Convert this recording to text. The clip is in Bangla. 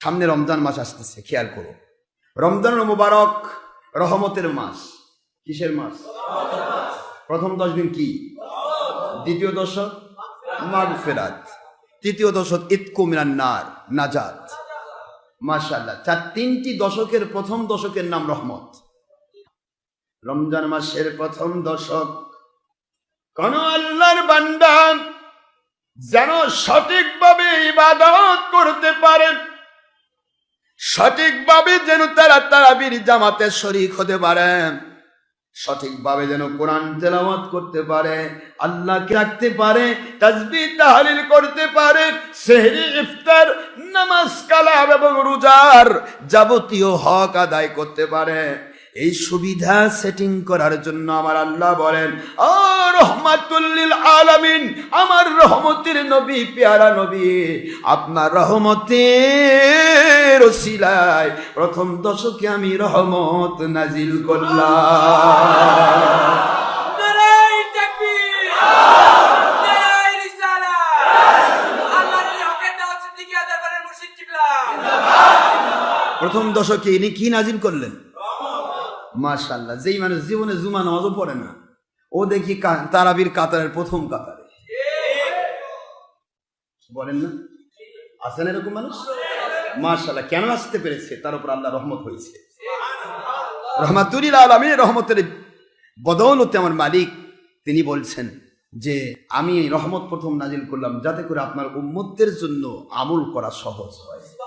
সামনে রমজান মাস আসতেছে, খেয়াল করো। রমজান মুবারক রহমতের মাস। কিসের মাস? প্রথম দশ দিন কি? দ্বিতীয় দশক? মাঘ ফেরাত তৃতীয় দশক ইতকু নার, নাজাত। মাশাল্লাহ চার, তিনটি দশকের প্রথম দশকের নাম রহমত। রমজান মাসের প্রথম দশক। কোন আল্লাহর বান্দা যেন সঠিকভাবে ইবাদত করতে পারে? সঠিকভাবে যেন তারা তারাবির জামাতে শরিক হতে পারে। সঠিকভাবে যেন কোরআন তেলাওয়াত করতে পারে, আল্লাহকে রাখতে পারে তাসবিহ তাহলিল করতে পারে, সেহরি, ইফতার, নামাজ, কালাম এবং রোজার যাবতীয় হক আদায় করতে পারে। এই সুবিধা সেটিং করার জন্য আমার আল্লাহ বলেন ও রহমাতুল্লিল আলামিন, আমার রহমতের নবী, পেয়ারা নবী, আপনার রহমতের ওসিলায় প্রথম দশকে আমি রহমত নাজিল করলাম। প্রথম দশকে ইনি কি নাজিল করলেন? মাশাল্লাহ যেই মানুষ জীবনে জুমা নামাজও পড়ে না, ও দেখি তারাবির কাতারের প্রথম কাতারে। বলেন না? আছেন এরকম মানুষ? মাশাল্লাহ কেন আসতে পেরেছে? তার উপর আল্লাহ রহমত হয়েছে। রহমাতুল আলমীর রহমতের বদৌলতে আমার মালিক, তিনি বলছেন যে, আমি রহমত প্রথম নাজিল করলাম যাতে করে আপনার উম্মতের জন্য আমল করা সহজ হয়।